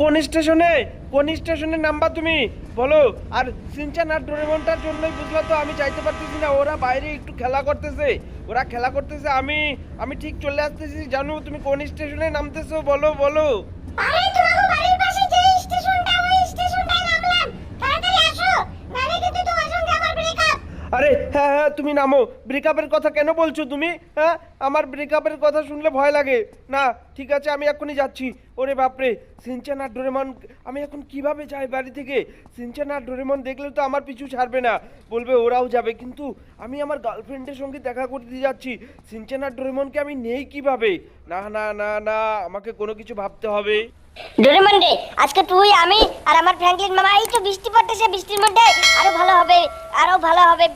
কোন স্টেশনে? কোন স্টেশনের নাম্বার তুমি? বলো। আর সিনচান আর ডোরেমনটার জন্যই বুঝলো তো, আমি চাইতে পারতেছি না। ওরা বাইরে একটু খেলা করতেছে। ওরা খেলা করতেছে, আমি আমি ঠিক চলে আসতেছি। জানো, তুমি কোন স্টেশনে নামতেছো? বলো বলো আরে তোমার বাড়ির পাশে যে স্টেশনটা ওই স্টেশনটায় নামলাম তাড়াতাড়ি আসো নালে কিন্তু তোমার সঙ্গে আমার ব্রেকআপ আরে হ্যাঁ হ্যাঁ তুমি নামো। ব্রেকআপের কথা কেন বলছো তুমি? হ্যাঁ আমার ব্রেকআপের কথা শুনলে ভয় লাগে। না, ঠিক আছে, আমি এখনই যাচ্ছি। ওরে বাপরে, সিনচান আর ডোরেমন, আমি এখন কীভাবে যাই বাড়ি থেকে? সিনচান আর ডোরেমন দেখলে তো আমার পিছু ছাড়বে না। বলবে ওরাও যাবে, কিন্তু আমি আমার গার্লফ্রেন্ডের সঙ্গে দেখা করতে যাচ্ছি। সিনচান আর ডোরেমনকে আমি নেই কীভাবে? না না না না, আমাকে কোনো কিছু ভাবতে হবে। ডোরেমন রে আজকে তুই, আমি আর আমার ফ্র্যাঙ্কলিন মামা, এই তো বৃষ্টি পড়তেছে, বৃষ্টির মধ্যে আরও ভালো হবে, আরও ভালো হবে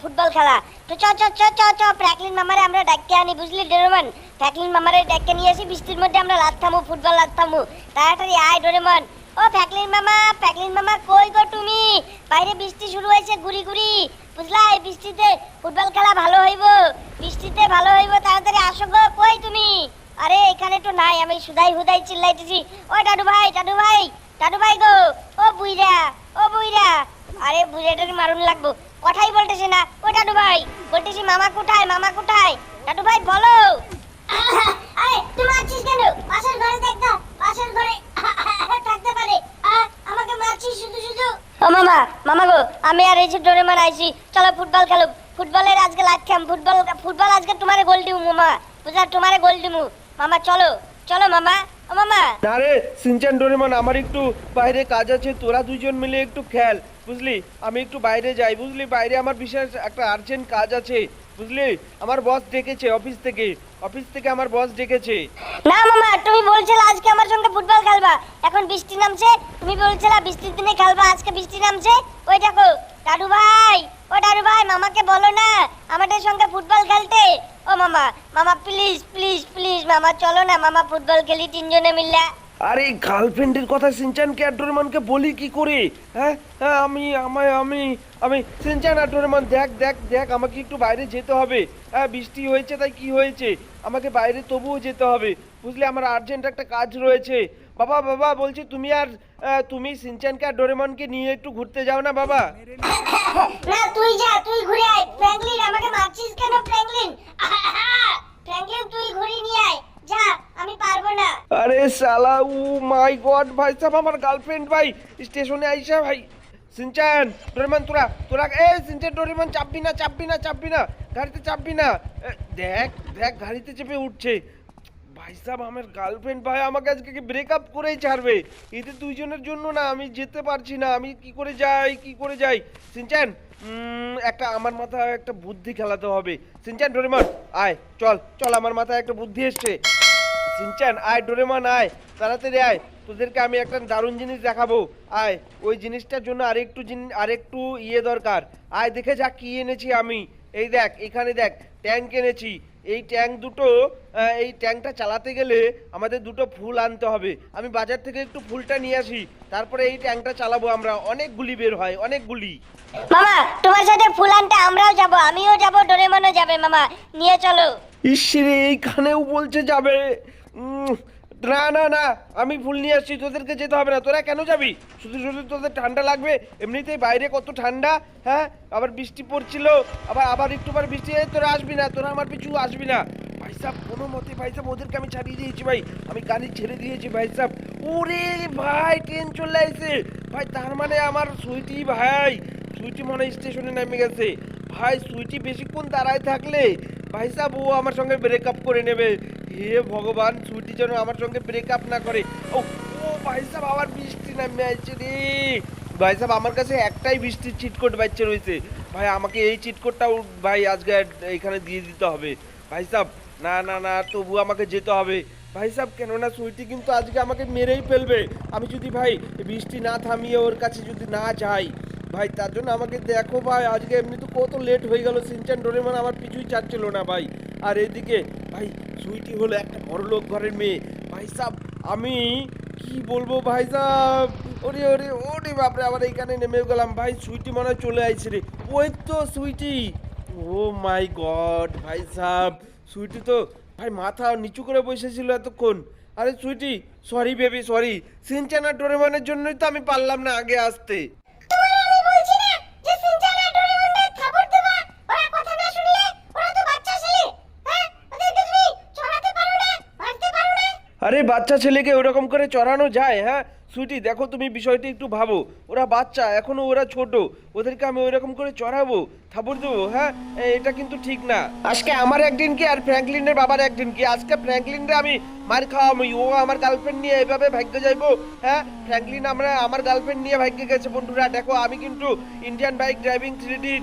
ফুটবল খেলা। তো চ চ চ চ চ, ফ্র্যাঙ্কলিন মামারে আমরা ডাকতে আনি, বুঝলি ডোরেমন ফ্র্যাঙ্কলিন মামারে ডাকতে নিয়ে আসি বৃষ্টির মধ্যে আমরা লাথামু ফুটবল লাথামু তাড়াতাড়ি আয় ডোরেমন ও ফ্র্যাঙ্কলিন মামা ফ্র্যাঙ্কলিন মামা, কই গো তুমি? বাইরে বৃষ্টি শুরু হয়েছে, গুড়ি গুড়ি। বুঝলা, এই বৃষ্টিতে ফুটবল খেলা ভালো হইব, বৃষ্টিতে ভালো হইব, তাড়াতাড়ি আসো গো, কই তুমি? আরে এখানে তো নাই আমি সুদাই হুদাই চিল্লাইতেছি। ও দাদু ভাই দাদু ভাই দাদু ভাই গো ও বুইরা ও বুইরা আরে বুইরাটার মারুন লাগবো। কথাই বলতেছে না। ও দাদু ভাই বলতেছি মামা কোথায় মামা কোথায়? দাদু ভাই বলো। আরে তুমি আছিস কেন? পাশের ঘরে দেখ না পাশের ঘরে থাকতে পারে। আমাকে মারছিস শুধু শুধু? ও মামা মামা গো আমি আর এই যে ডোরেমন আইছি। চলো ফুটবল খেলো ফুটবলের আজকে লাগাম ফুটবল ফুটবল আজকে তোমারে গোল দিমু মামা। বুঝা তোমারে গোল দিমু। মামা চলো চলো মামা ও মামা। না রে সিনচান ডোরেমন আমার একটু বাইরে কাজ আছে তোরা দুজন মিলে একটু খেল বুঝলি? আমি একটু বাইরে যাই বুঝলি? বাইরে আমার বিশেষ একটা আর্জেন্ট কাজ আছে বুঝলি? আমার বস ডেকেছে অফিস থেকে অফিস থেকে আমার বস ডেকেছে। না মামা তুমি বলছিলে আজকে আমার সঙ্গে ফুটবল খেলবা। এখন বৃষ্টি নামছে তুমি বলছিলে বৃষ্টির দিনে খেলবা আজকে বৃষ্টি নামছে। ওই দেখো দাদু ভাই ও দাদু ভাই মামাকে বলো না আমাদের সঙ্গে ফুটবল খেলতে। ও মামা মামা প্লিজ প্লিজ প্লিজ মামা, চলো না, মামা, ফুটবল খেলি তিনজনে মিললে আরে গার্লফ্রেন্ডের কথা সিনচানকে আর ডোরেমনকে বলি কি করে? হ্যাঁ? হ্যাঁ আমি, আমায়, আমি আমি, সিনচান আর দেখ দেখ দেখ, আমাকে একটু বাইরে যেতে হবে। হ্যাঁ বৃষ্টি হয়েছে, তাই কি হয়েছে? আমাকে বাইরে তবুও যেতে হবে। বুঝলি, আমার আর্জেন্ট একটা কাজ রয়েছে। বাবা বাবা বলছি তুমি আর তুমি সিনচানকে আর ডোরেমনকে নিয়ে একটু ঘুরতে যাও না বাবা? না তুই যা তুই ঘুরে আয়। ফ্র্যাঙ্কলিন আমাকে মারছিস কেন ফ্র্যাঙ্কলিন ফ্র্যাঙ্কলিন তুই ঘুরে নিয়ে আয়। যা আমি পারব না। আরে সালা ও মাই গড ভাই সাহেব আমার গার্লফ্রেন্ড ভাই। স্টেশনে আইসা ভাই। সিনচান ডোরেমন তোরা তোরা এ সিনচান ডোরেমন চাপবি না চাপবি না চাপবি না গাড়িতে চাপবি না। দেখ দেখ গাড়িতে চেপে উঠছে। ভাই সাহেব, আমার গার্লফ্রেন্ড ভাই আমাকে আজকে ব্রেকআপ করেই ছাড়বে? এদের দুইজনের জন্য না আমি যেতে পারছি না, আমি কি করে যাই, কি করে যাই? সিনচান একটা আমার মাথায় একটা বুদ্ধি খেলাতে হবে। সিনচান ডোরেমন, আয়, চল চল, আমার মাথায় একটা বুদ্ধি এসছে। সিনচান আয়, ডোরেমন, আয়, তাড়াতাড়ি আয়, তোদেরকে আমি একটা দারুণ জিনিস দেখাবো। আয়, ওই জিনিসটার জন্য আরেকটু জিনিস আরেকটু ইয়ে দরকার। আয়, দেখে যা কি এনেছি আমি। এই দেখ, এখানে দেখ, ট্যাঙ্ক এনেছি। এই ট্যাঙ্ক দুটো এই ট্যাঙ্কটা চালাতে গেলে আমাদের দুটো ফুল আনতে হবে। আমি বাজার থেকে একটু ফুলটা নিয়ে আসি তারপরে এই ট্যাঙ্কটা চালাবো আমরা। অনেক গুলি বের হয় অনেক গুলি। মামা তোমার সাথে ফুল আনতে আমরাও যাব আমিও যাব ডোরেমনও যাবে মামা। নিয়ে চলো। ইসরে এইখানেও বলছে যাবে। না না না, আমি ফুল নিয়ে আসছি, তোদেরকে যেতে হবে না। তোরা কেন যাবি? শুধু শুধু তোদের ঠান্ডা লাগবে। এমনিতেই বাইরে কত ঠান্ডা হ্যাঁ? আবার বৃষ্টি পড়ছিল, আবার আবার একটু পর বৃষ্টি তোরা আসবি না, তোরা আমার পিছু আসবি না। ভাই সাহেব কোনো মতে ভাই সাহেব ওদেরকে আমি ছাড়িয়ে দিয়েছি ভাই। আমি গাড়ি ছেড়ে দিয়েছি ভাই সাহেব ওরে ভাই, ট্রেন চলে আসছে ভাই, তার মানে আমার সুইটি ভাই, সুইটি মনে স্টেশনে নেমে গেছে। ভাই, সুইটি বেশিক্ষণ দাঁড়ায় থাকলে, ভাই সাহেব ও আমার সঙ্গে ব্রেকআপ করে নেবে। হে ভগবান সুইটি যেন আমার সঙ্গে ব্রেকআপ না করে। ও ও ভাই সাহেব আবার বৃষ্টি নামে আসছে রে। ভাই সাহেব আমার কাছে একটাই বৃষ্টির চিটকোট বাচ্চা রয়েছে ভাই, আমাকে এই চিটকোটটাও ভাই আজকে এখানে দিয়ে দিতে হবে। ভাই সাহেব না না না, তবু আমাকে যেতে হবে। ভাই সাহেব কেননা সুইটি কিন্তু আজকে আমাকে মেরেই ফেলবে। আমি যদি ভাই বৃষ্টি না থামিয়ে ওর কাছে যদি না যাই, ভাই, তার জন্য আমাকে দেখো ভাই, আজকে এমনি তো কত লেট হয়ে গেল, সিনচান ডোরেমন আমার পিছুই ছাড়ছিল না ভাই। আর এদিকে ভাই, সুইটি হলো একটা বড়লোক ঘরের মেয়ে। ভাই সাহ আমি কি বলব ভাই সাহ ওরে ওরে ওরে বাপরে, আবার এইখানে নেমে গেলাম। ভাই, সুইটি মনে হয় চলে আইছে রে। ওই তো সুইটি। ও মাই গড, ভাই সাহ সুইটি তো, ভাই, মাথা নিচু করে বসেছিল এতক্ষণ। আরে sweetie, sorry baby, sorry. Shinchan ডোরেমনের জন্যই তো আমি পারলাম না আগে আসতে। আরে বাচ্চা ছেলেকে ওরকম করে চড়ানো যায় হ্যাঁ? সুইটি দেখো তুমি বিষয়টি একটু ভাবো। ওরা বাচ্চা এখনও ওরা ছোট। ওদেরকে আমি ওইরকম করে চড়াবো। দেবো হ্যাঁ? এটা কিন্তু ঠিক না। আজকে আমার একদিন কি আর ফ্র্যাঙ্কলিনের বাবার একদিন কি? আজকে ফ্র্যাঙ্কলিনরে আমি মার খাওয়াবো ও আমার গার্লফ্রেন্ড নিয়ে এভাবে ভাগ্য যাইবো হ্যাঁ? ফ্র্যাঙ্কলিন আমরা, আমার গার্লফ্রেন্ড নিয়ে ভাগ্যে গেছে, বন্ধুরা। দেখো, আমি কিন্তু ইন্ডিয়ান বাইক ড্রাইভিং সিটির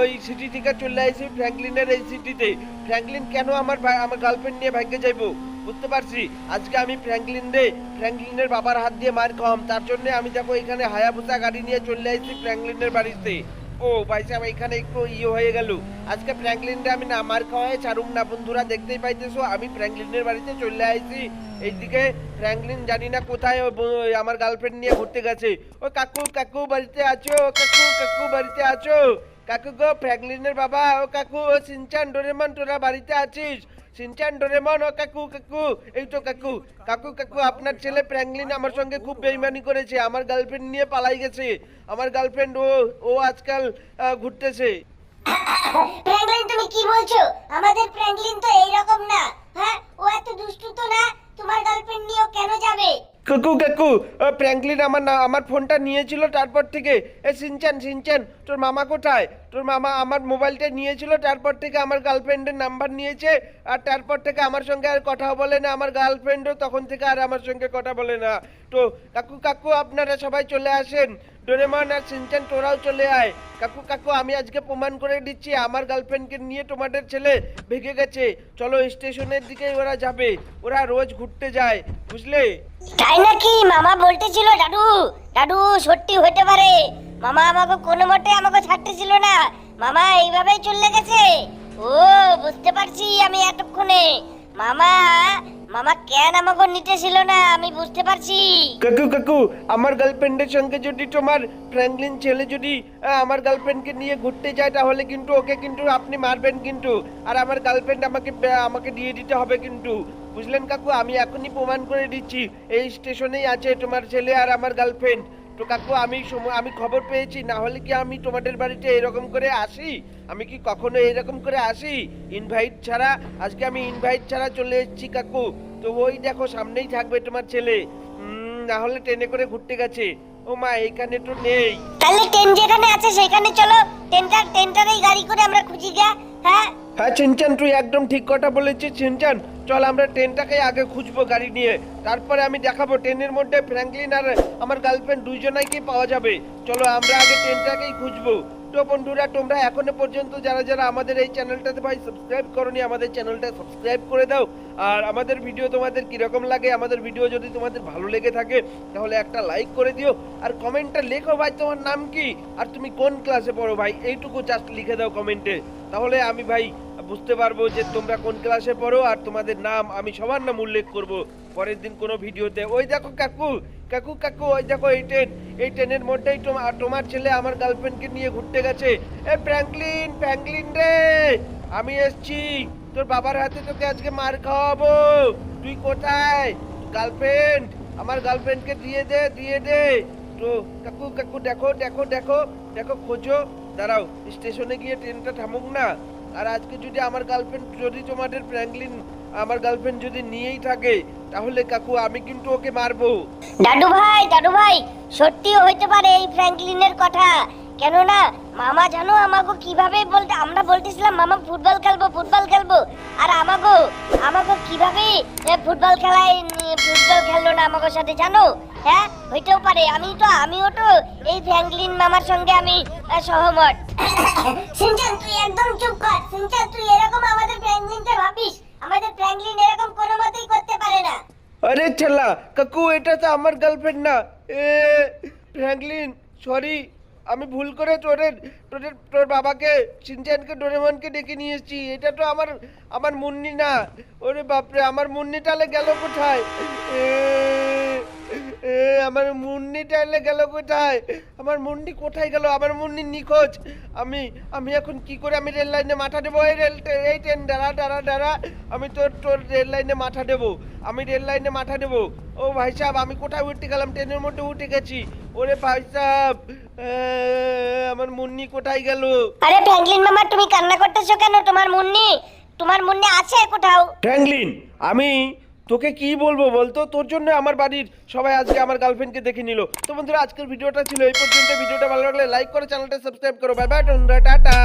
ওই সিটি থেকে চলে আসি ফ্র্যাঙ্কলিনের এই সিটিতে ফ্র্যাঙ্কলিন কেন আমার আমার গার্লফ্রেন্ড নিয়ে ভাগ্যে যাইবো? বুঝতে পারছি? আজকে আমি ফ্র্যাঙ্কলিন রে ফ্র্যাঙ্কলিনের বাবার হাত দিয়ে মার খাওয়াম, তার জন্য আমি দেখো এখানে হায়াবুসা গাড়ি নিয়ে চলে আসছি ফ্র্যাঙ্কলিনের বাড়িতে। ও, ভাই সাহেব এখানে একটু ইয়ে হয়ে গেল। আজকে ফ্র্যাঙ্কলিনরে আমি না মার খাওয়াই ছাড়ুম না, বন্ধুরা, দেখতেই পাইতেছো, আমি ফ্র্যাঙ্কলিনের বাড়িতে চলে আইছি। এইদিকে ফ্র্যাঙ্কলিন জানি না কোথায় আমার গার্লফ্রেন্ড নিয়ে ঘুরতে গেছে। ও কাকু কাকু বাড়িতে আছো? কাকু কাকু বাড়িতে আছো? কাকু গো, ফ্র্যাঙ্কলিনের বাবা, ও কাকু, ও সিনচান, ডোরেমন, তোরা বাড়িতে আছিস? সিনচান ডোরেমন ও কাকু কাকু, এই তো কাকু। কাকু কাকু, আপনার ছেলে প্র্যাঙ্গলিন আমার সঙ্গে খুব বেইমানি করেছে, আমার গার্লফ্রেন্ড নিয়ে পালাই গেছে। আমার গার্লফ্রেন্ড ও ও আজকাল ঘুরতেছে। ফ্র্যাঙ্কলিন তুমি কি বলছো? আমাদের ফ্র্যাঙ্কলিন তো এইরকম না কাকু কাকু ফ্র্যাঙ্কলিন আমার না, আমার ফোনটা নিয়েছিল তারপর থেকে। এ সিনচান সিনচান তোর মামা কোথায়? তোর মামা আমার মোবাইলটা নিয়েছিল তারপর থেকে আমার গার্লফ্রেন্ডের নাম্বার নিয়েছে, আর তারপর থেকে আমার সঙ্গে আর কথা বলে না, আমার গার্লফ্রেন্ডও তখন থেকে আর আমার সঙ্গে কথা বলে না। তো, কাকু কাকু, আপনারা সবাই চলে আসেন। ডোরেমন আর সিনচান তোরাও চলে আয়। কাকু কাকু, আমি আজকে প্রমাণ করে দিচ্ছি, আমার গার্লফ্রেন্ডকে নিয়ে তোমাদের ছেলে ভেগে গেছে। চলো স্টেশনের দিকে ওরা যাবে, ওরা রোজ ঘুরতে যায়, বুঝলে? তাই নাকি? মামা বলতেছিল, দাদু দাদু, সত্যি হতে পারে। মামা আমাকে কোনো মতে আমাকে ছাড়তেছিল না। মামা এইভাবেই চলে গেছে। ও, বুঝতে পারছি আমি এতক্ষণে। মামা মামা কেন আমাকে নিতেছিল না? আমি বুঝতে পারছি। কাকু কাকু, আমার গার্লফ্রেন্ডের সঙ্গে যদি তোমার ফ্র্যাঙ্কলিন ছেলে যদি আমার গার্লফ্রেন্ডকে নিয়ে ঘুরতে যায়, তাহলে কিন্তু ওকে কিন্তু আপনি মারবেন কিন্তু। আর আমার গার্লফ্রেন্ড আমাকে আমাকে দিয়ে দিতে হবে কিন্তু। বুঝলেন কাকু, আমি এখনই প্রমাণ করে দিচ্ছি। এই স্টেশনেই আছে তোমার ছেলে আর আমার গার্লফ্রেন্ড। তো কাকু, আমি সম- আমি খবর পেয়েছি, না হলে কি আমি তোমাদের বাড়িতে এরকম করে আসি? আমি কি কখনো এরকম করে আসি? ইনভাইট ছাড়া, আজকে আমি ইনভাইট ছাড়া চলে এসেছি কাকু। তো ওই দেখো, সামনেই থাকবে তোমার ছেলে। না হলে ট্রেনে করে ঘুরতে গেছে। ও মা এখানে তো নেই। তাহলে ট্রেন যেখানে আছে, সেখানে চলো। ট্রেনটা ট্রেনটারই গাড়ি করে আমরা খুঁজি গা হ্যাঁ। হ্যাঁ চিনচান তুই একদম ঠিক কথা বলেছিস চিনচান চল, আমরা ট্রেনটাকে আগে খুঁজবো গাড়ি নিয়ে। তারপরে আমি দেখাবো ট্রেনের মধ্যে ফ্র্যাঙ্কলিন আর আমার গার্লফ্রেন্ড দুইজনাই কি পাওয়া যাবে। চলো, আমরা আগে ট্রেনটাকেই খুঁজবো। তো বন্ধুরা, তোমরা এখনও পর্যন্ত যারা যারা আমাদের এই চ্যানেলটাতে ভাই সাবস্ক্রাইব করনি, আমাদের চ্যানেলটা সাবস্ক্রাইব করে দাও। আর আমাদের ভিডিও তোমাদের কীরকম লাগে, আমাদের ভিডিও যদি তোমাদের ভালো লেগে থাকে, তাহলে একটা লাইক করে দিও। আর কমেন্টটা লেখো ভাই, তোমার নাম কি? আর তুমি কোন ক্লাসে পড়ো ভাই? এইটুকু জাস্ট লিখে দাও কমেন্টে তাহলে আমি ভাই বুঝতে পারব যে তোমরা কোন ক্লাসে পড়ো, আর তোমাদের নাম, আমি সবার নাম উল্লেখ করব। পরের দিন কোনো ভিডিওতে ওই দেখো কাকু কাকু কাকু, ওই দেখো এই ট্রেন এই ট্রেনের মধ্যেই তোমার তোমার ছেলে আমার গার্লফ্রেন্ডকে নিয়ে ঘুরতে গেছে। এ ফ্র্যাঙ্কলিন ফ্র্যাঙ্কলিন রে! আমি এসছি। তোর বাবার হাতে তোকে আজকে মার খাওয়াবো। তুই কোথায়? গার্লফ্রেন্ড আমার গার্লফ্রেন্ডকে দিয়ে দে দিয়ে দে। তো কাকু কাকু, দেখো দেখো দেখো দেখো, খোঁজো। দাঁড়াও, স্টেশনে গিয়ে ট্রেনটা থামুক না। আর আজকে যদি আমার গার্লফ্রেন্ড যদি তোমাদের ফ্র্যাঙ্কলিন আমার গার্লফ্রেন্ড যদি নিয়েই থাকে তাহলে কাকু আমি কিন্তু ওকে মারবো। দাদু ভাই দাদু ভাই সত্যিও হইতে পারে এই ফ্র্যাঙ্কলিনের কথা। কেননা মামা জানো আমাকে কীভাবে বলতে আমরা বলতেছিলাম মামা ফুটবল খেলব ফুটবল খেলব। আর আমাকে আমাকে কীভাবে ফুটবল খেলায় নিয়ে ফুটবল খেললো না আমাকে সাথে জানো? হ্যাঁ হইতেও পারে। আমি তো আমিও তো এই ফ্র্যাঙ্কলিন মামার সঙ্গে আমি সহমত। সিনচান তুই একদম চুপ কর। সিনচান তুই এরকম আমাদের ফ্র্যাঙ্কলিনকে ভাবিস? আমাদের ফ্র্যাঙ্কলিন এরকম কোনো মতেই করতে পারে না। আরে ছেলা কাকু এটা তো আমার গার্লফ্রেন্ড না। এ ফ্র্যাঙ্কলিন সরি আমি ভুল করে তোদের তোদের তোর বাবাকে সিনচানকে ডোরেমনকে ডেকে নিয়ে এসেছি। এটা তো আমার আমার মুন্নি না। ওরে বাপরে আমার মুন্নি তাহলে গেল কোথায়? এ, এ, আমার মুন্নি টাইলে গেল কোথায়? আমার মুন্নি কোথায় গেল? আমার মুন্নি নিখোঁজ। আমি আমি এখন কি করে আমি রেল লাইনে মাথা দেবো এই রেল এই ট্রেন দাঁড়া দাঁড়া দাঁড়া। আমি তোর তোর রেল লাইনে মাথা দেবো আমি রেল লাইনে মাথা দেবো ও ভাই সাহেব আমি কোথায় উঠতে গেলাম? ট্রেনের মধ্যে উঠে গেছি। ওরে ভাই সাহেব আমার মুন্নি কোথায় গেল? আরে ফ্র্যাঙ্কলিন মামা তুমি কান্না করতেছো কেন? তোমার মুন্নি তোমার মুন্নি আছে কোথাও? ফ্র্যাঙ্কলিন আমি তোকে কি বলব বলতো? তোর জন্য আমার বাড়ির সবাই আজকে আমার গার্লফ্রেন্ডকে দেখে নিল। তো বন্ধুরা, আজকের ভিডিওটা ছিল এই পর্যন্ত। ভিডিওটা ভালো লাগলে লাইক করে চ্যানেলটা সাবস্ক্রাইব করো। Bye bye tata.